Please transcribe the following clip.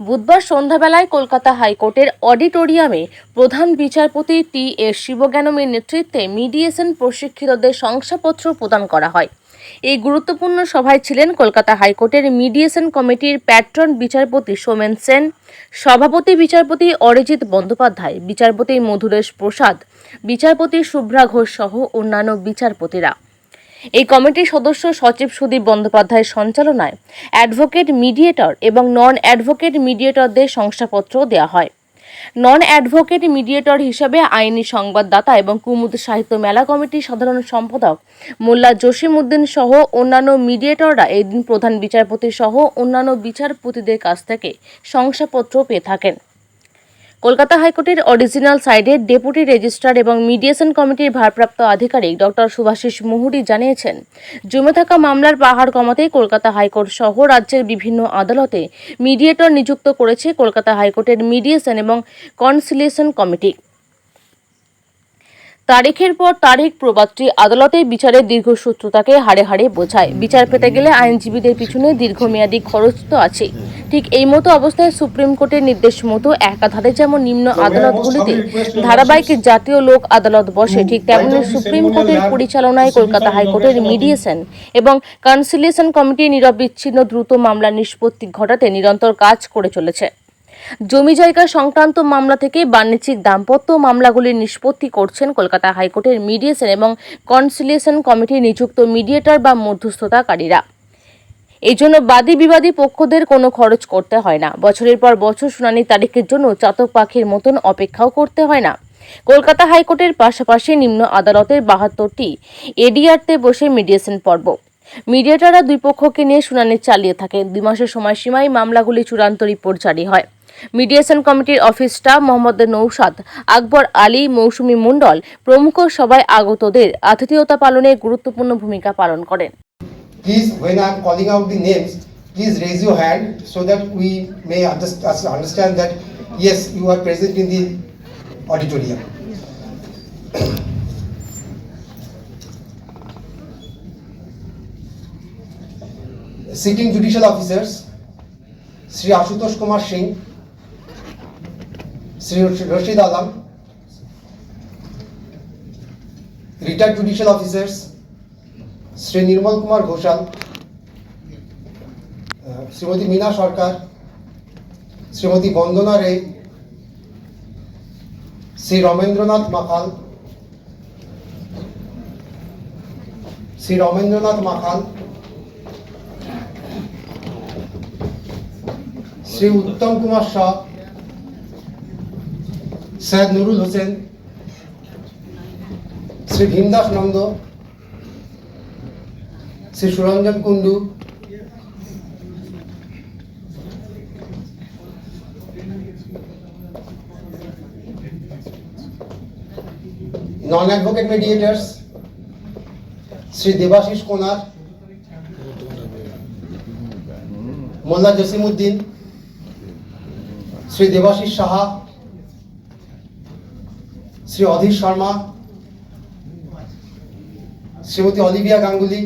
বুধবার সন্ধ্যাবেলায় কলকাতা হাইকোর্টের অডিটোরিয়ামে প্রধান বিচারপতি টি এস শিবজ্ঞানমের নেতৃত্বে মিডিয়েশন প্রশিক্ষিতদের শংসাপত্র প্রদান করা হয়। এই গুরুত্বপূর্ণ সভায় ছিলেন কলকাতা হাইকোর্টের মিডিয়েশন কমিটির প্যাট্রন বিচারপতি সোমেন সেন, সভাপতি বিচারপতি অরিজিৎ বন্দ্যোপাধ্যায়, বিচারপতি মধুরেশ প্রসাদ, বিচারপতি শুভ্রা ঘোষ সহ অন্যান্য বিচারপতিরা। এই কমিটির সদস্য সচিব সুদীপ বন্দ্যোপাধ্যায়ের সঞ্চালনায় অ্যাডভোকেট মিডিয়েটর এবং নন অ্যাডভোকেট মিডিয়েটরদের শংসাপত্র দেওয়া হয়। নন অ্যাডভোকেট মিডিয়েটর হিসাবে আইনি সংবাদদাতা এবং কুমুদ সাহিত্য মেলা কমিটির সাধারণ সম্পাদক মোল্লা জসিম উদ্দিন সহ অন্যান্য মিডিয়েটররা এই দিন প্রধান বিচারপতি সহ অন্যান্য বিচারপতিদের কাছ থেকে শংসাপত্র পেয়ে থাকেন। কলকাতা হাইকোর্টের অরিজিনাল সাইডে ডেপুটি রেজিস্ট্রার এবং মিডিয়েশন কমিটির ভারপ্রাপ্ত আধিকারিক ডক্টর সুভাষিস মুহুরি জানিয়েছেন, জমে থাকা মামলার পাহাড় কমাতে কলকাতা হাইকোর্ট সহ রাজ্যের বিভিন্ন আদালতে মিডিয়েটর নিযুক্ত করেছে কলকাতা হাইকোর্টের মিডিয়েশন এবং কনসিলিয়েশন কমিটি। তারিখের পর তারিখ প্রবাদটি আদালতে বিচারের দীর্ঘসূত্রতাকে হাড়ে হাড়ে বোঝায়। বিচার পেতে গেলে আইনজীবীদের পিছনে দীর্ঘমেয়াদী খরচ তো আছে ঠিক এই মতো অবস্থায় সুপ্রিম কোর্টের নির্দেশ মতো একাধারে যেমন নিম্ন আদালতগুলিতে ধারাবাহিক জাতীয় লোক আদালত বসে, ঠিক তেমনি সুপ্রিম কোর্টের পরিচালনায় কলকাতা হাইকোর্টের মিডিয়েশন এবং কনসিলিয়েশন কমিটি নীরব বিচ্ছিন্ন দ্রুত মামলা নিষ্পত্তি ঘটাতে নিরন্তর কাজ করে চলেছে। জমি জায়গা সংক্রান্ত মামলা থেকে বাণিজ্যিক দাম্পত্য মামলাগুলির নিষ্পত্তি করছেন কলকাতা হাইকোর্টের মিডিয়েশন এবং কনসিলিয়েশন কমিটি নিযুক্ত মিডিয়েটর বা মধ্যস্থতাকারীরা। এই জন্য বাদী বিবাদী পক্ষদের কোনো খরচ করতে হয় না। বছরের পর বছর শুনানি তারিখের জন্য চাতক পাখির মতন অপেক্ষাও করতে হয় না। কলকাতা হাইকোর্টের পাশাপাশি নিম্ন আদালতের বাহাত্তরটি এডিআরতে বসে মিডিয়েশন পর্ব। মিডিয়েটাররা দুই পক্ষকে নিয়ে শুনানি চালিয়ে থাকে। দুই মাসের সময়সীমায় মামলাগুলি চূড়ান্ত রিপোর্ট জারি হয়। মিডিয়েশন কমিটির অফিস মোহাম্মদ নৌসাদ আকবর আলী, মৌসুমী মন্ডল প্রমুখ সবাই আগতদের আতিথিয়তা পালনে গুরুত্বপূর্ণ ভূমিকা পালন করেন। Please when I am calling out the Singh Sri Rashid Alam, retired judicial officers, Shri Nirmal Kumar Ghoshal Shrimati Meena Sarkar Shrimati Bandana Ray Shri Ramendranath Makhal Shri Ramendranath Makhal Shri Uttam Kumar Shah Syed Nurul Hossain, Shri Bhimdas Nanda, Shri Suranjan Kundu non advocate mediators Shri Debasish Konar, Molla Jasim Uddin Shri Debasish Saha Shri Adhir Sharma Shrimati Olivia Ganguly